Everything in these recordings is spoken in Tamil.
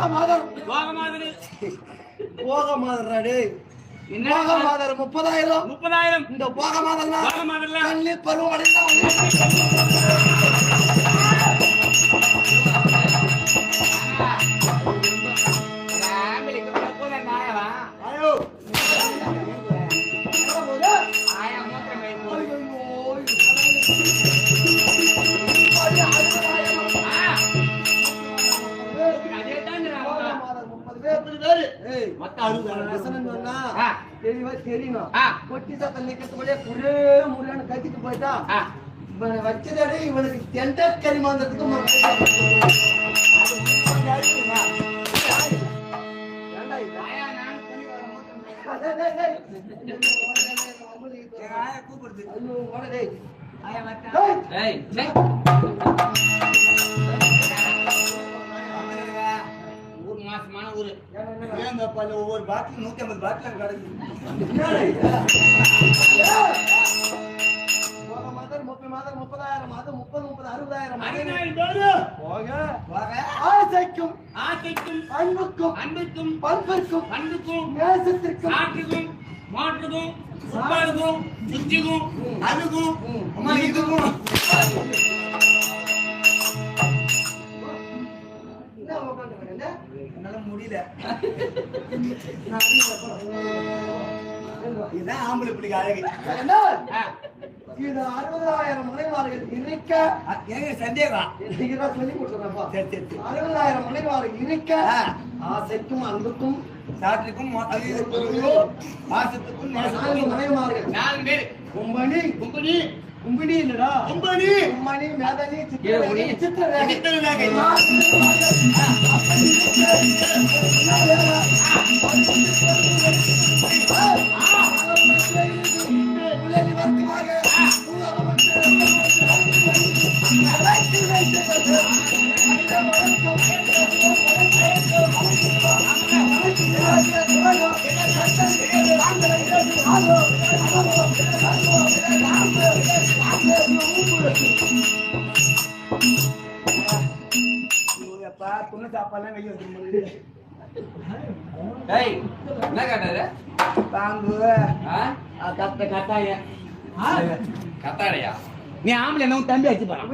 போக மாதர் போக மாதிரி போக மாதரா டேய். என்ன? போக மாதர் முப்பதாயிரம். முப்பதாயிரம். இந்த போக மாதர்னா போக பருவம் அடைந்தா சொன்னா தெளிவா தெரியணும் ஆ. கொட்டி சத்தம் நிக்கிறதுக்குள்ளே குரே முறையான கத்திட்டு போயிட்டா இவனை வச்சதோட இவனுக்கு டெண்டர் கரிமாந்தத்துக்கு ஊர் ஊரு. ஒவ்வொரு பாட்டில் நூத்தி ஐம்பது பாட்டில் கிடைக்குது முப்பதாயிரம் மாதம் முப்பது முப்பது அறுபதாயிரம். போக ஆசைக்கும் ஆசைக்கும் அன்புக்கும் அன்புக்கும் பண்பிற்கும் அன்புக்கும் நேசத்திற்கும் அதுக்கும் இதுக்கும் என்னால முடியல. இதுதான் ஆம்பளை பிள்ளைக்கு அழகு. இது அறுபதாயிரம் மனைவார்கள் இருக்க ஏங்க சந்தேகம். இதுதான் சொல்லி சரி அறுபதாயிரம் மனைவார்கள் இருக்க ஆ. ஆசைக்கும் அன்புக்கும் சாட்டுக்கும் மொ- அது மாசத்துக்கும் நான்கு மனைவார்கள் நாலு பேர். கும்பனி. கும்பனி. கும்பினி இல்லடா கும்பனி கும்பனி மேதனி சித்திரவேகை சித்திரவேகை சித்திரவேகை. துண்ணு சாப்பாடுலாம் வெளிய. ஏய் என்ன கட்டாரு பாம்பு. கத்த கட்டாய கத்தாடையா நீ ஆம்பளை என்ன தம்பி வச்சு போறான்.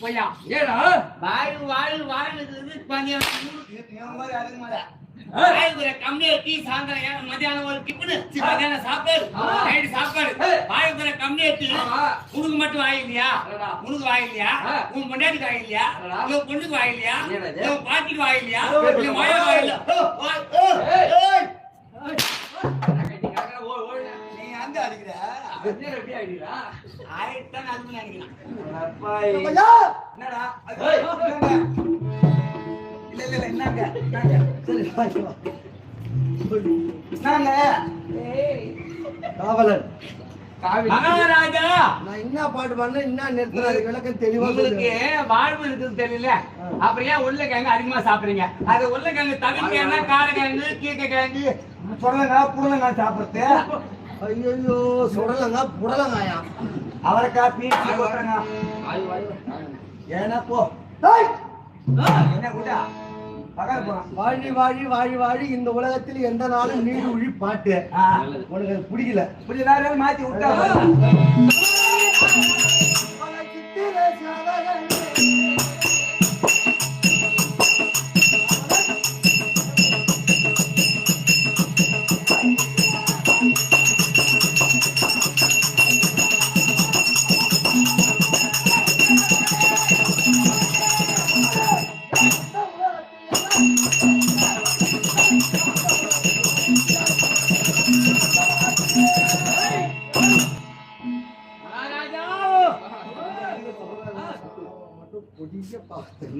வேமாடி போயா? ஏடா? வாழு வாழு வாழு பஞ்சம் இவன் மாதிரி சாயந்தரம் மத்தியானம் ஒரு டிஃபனு மத்தியானம் சாப்பாடு? நைட்டு சாப்பாடு. வாயுக்குற கம்மியா டீ உனக்கு மட்டும் வாய் இல்லையா உனக்கு வாய் இல்லையா உன் பொண்டாட்டிக்கு வாய் இல்லையா உன் பொண்ணுக்கு வாய் இல்லையா உன் பாட்டிக்கு வாய நீ அந்த அடிக்கிற? என்னடா? இல்ல இல்ல என்னங்க? சரி. என்னங்க? காவலன் மகாராஜா! நான் என்ன பாட்டு பண்ண என்ன நிறுத்தினாரு விளக்கம் தெளிவா உங்களுக்கு. வாழ்வு இருக்குது தெரியல. அப்புறம் ஏன் உருளைக்கிழங்கு அதிகமா சாப்பிடுறீங்க? அது உருளைக்கிழங்கு தவிர்க்க காரக்கிழங்கு கீரைக்கிழங்கு புடலங்கா புடலங்கா சாப்பிடுறது. ஐயோ சுடலங்க புடலங்காயா? அவரைக்காய் பீச்சு கொட்டுறங்க ஏன்னா போ. டேய்! என்ன கூட்டா வாழி வாழி வாழி வாழி இந்த உலகத்தில் எந்த நாளும் நீடு உழி பாட்டு. உனக்கு அது பிடிக்கல. நேரம் மாத்தி விட்டா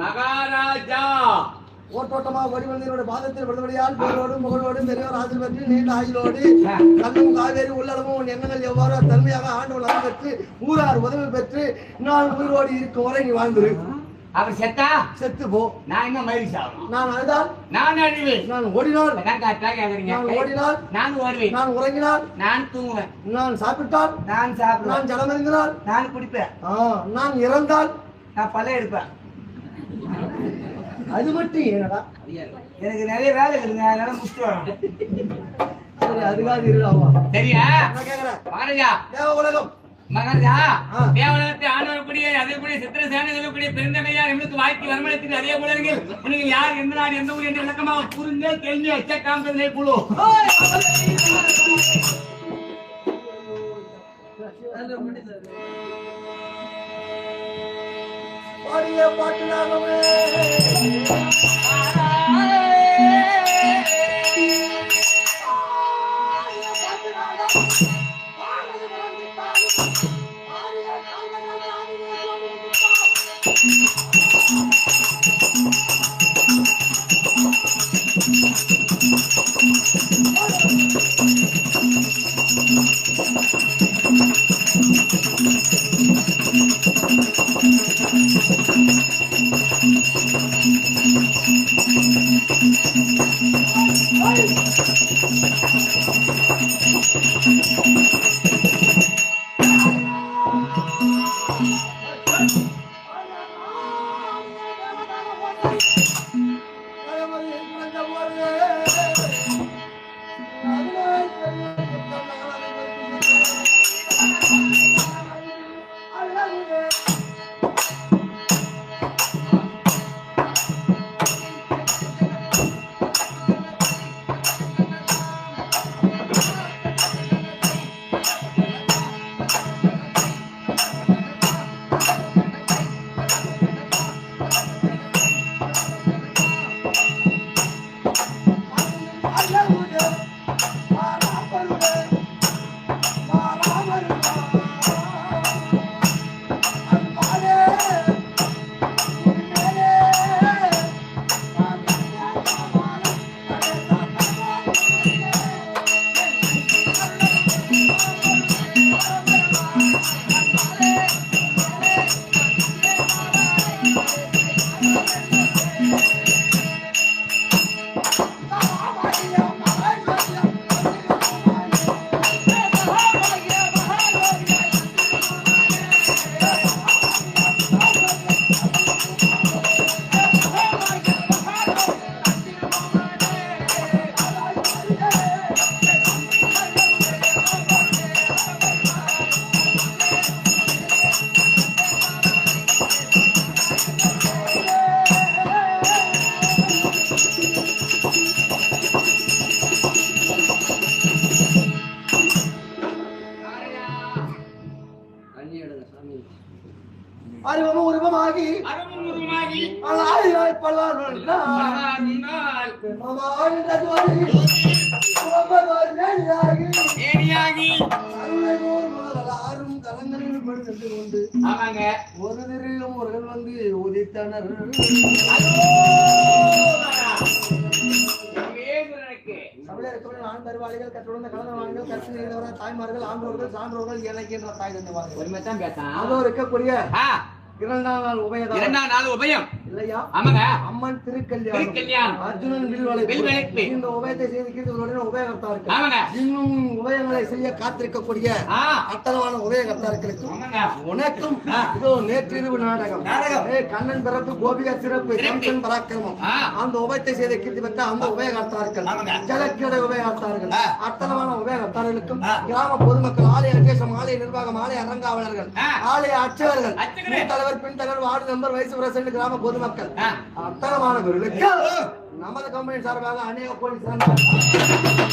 மகாராஜா! ஓட்டோட்டமா வடிவந்தனோட பாதத்தில் விடுதலையால் புகழோடும் புகழோடும் பெரியோர் ஆசிர் பெற்று நீண்ட ஆயுளோடு கண்ணும் காவேரி உள்ளளவும் உன் எண்ணங்கள் எவ்வாறோ தன்மையாக ஆண்டு வளம் பெற்று ஊரார் உதவி பெற்று நான் உயிரோடு இருக்கும் வரை நீ வாழ்ந்துரு. அவர் செத்தா? செத்து போ. நான் இன்னும் மயிறு சாகணும் நான் அழுதால்? நான் அழுவேன். நான் ஓடினால்? அதான் கரெக்டா கேக்குறீங்க. நான் ஓடினால்? நான் ஓடுவேன். நான் உறங்கினால்? நான் தூங்குவேன். நான் சாப்பிட்டால்? நான் சாப்பிடுவேன். நான் ஜலமறிந்தினால் நான் குடிப்பேன். நான் இறந்தால்? நான் பல்ல எடுப்பேன். அது மட்டும் ஏனடா? எனக்கு நிறைய வேலை இருக்குங்க அதனால முடிச்சுட்டு அதுக்காக இருடாவா சரியா? மகாராஜா தேவ உலகம். மகாராஜா. தேவலகத்தை ஆண்டவரக்கூடிய அதே கூட சித்திர சேனை சொல்லக்கூடிய பெருந்தகையார் எங்களுக்கு வாழ்க்கை வருமானத்துக்கு அதே போல நீங்கள் யார் எந்த நாடு எந்த ஊர் என்று விளக்கமாக கூறுங்கள் கேள்வி அச்ச காந்தனை குழு பாடிய பாட்டு はい ஆமாங்க. ஒரு திரையும் ஒருவன் வந்து உதித்தனர். பருவாளிகள் கற்றுணர்ந்த கலந்தவான்கள் கற்று நிறைந்தவர்கள் தாய்மார்கள் ஆண்டோர்கள் சான்றோர்கள் இலக்கின்ற தாய் தந்தவார்கள் ஒருமை தான் பேசான் அதோ இருக்கக்கூடிய இரண்டாம் நாள் உபயதான் இரண்டாம் நாள் உபயம் இல்லையா ஆமாங்க அம்மன் திருக்கல்யாணம் திருக்கல்யாணம். அர்ஜுனன் வில்வளைப்பு வில்வளைப்பு. இந்த உபயத்தை செய்து கீர்த்தனுடன் உபயகர்த்தார்கள் ஆமாங்க இன்னும் உபயங்களை செய்ய காத்திருக்கக்கூடிய அத்தனமான உபயகர்த்தார்களுக்கும் ஆமாங்க உனக்கும் இதோ நேற்றிரவு நாடகம் நாடகம். கண்ணன் பிறப்பு கோபிகா சிறப்பு. கம்சன் பராக்கிரமம். அந்த உபயத்தை செய்த கீர்த்தி பெற்ற அந்த உபயகர்த்தார்கள். ஜலக்கிட உபயகர்த்தார்கள். அத்தனமான உபயகர்த்தார்களுக்கும். கிராம பொதுமக்கள் ஆலய அட்டேசம் ஆலய நிர்வாகம் ஆலய அரங்காவலர்கள். ஆலய. முன் தலைவர் பின் தலைவர் வார்டு மெம்பர் வைஸ் பிரசிடண்ட் கிராம பொதுமக்கள். ஆ. அத்தனமானவர்களுக்கு நமது கம்பெனி சார்பாக அநேக கோடி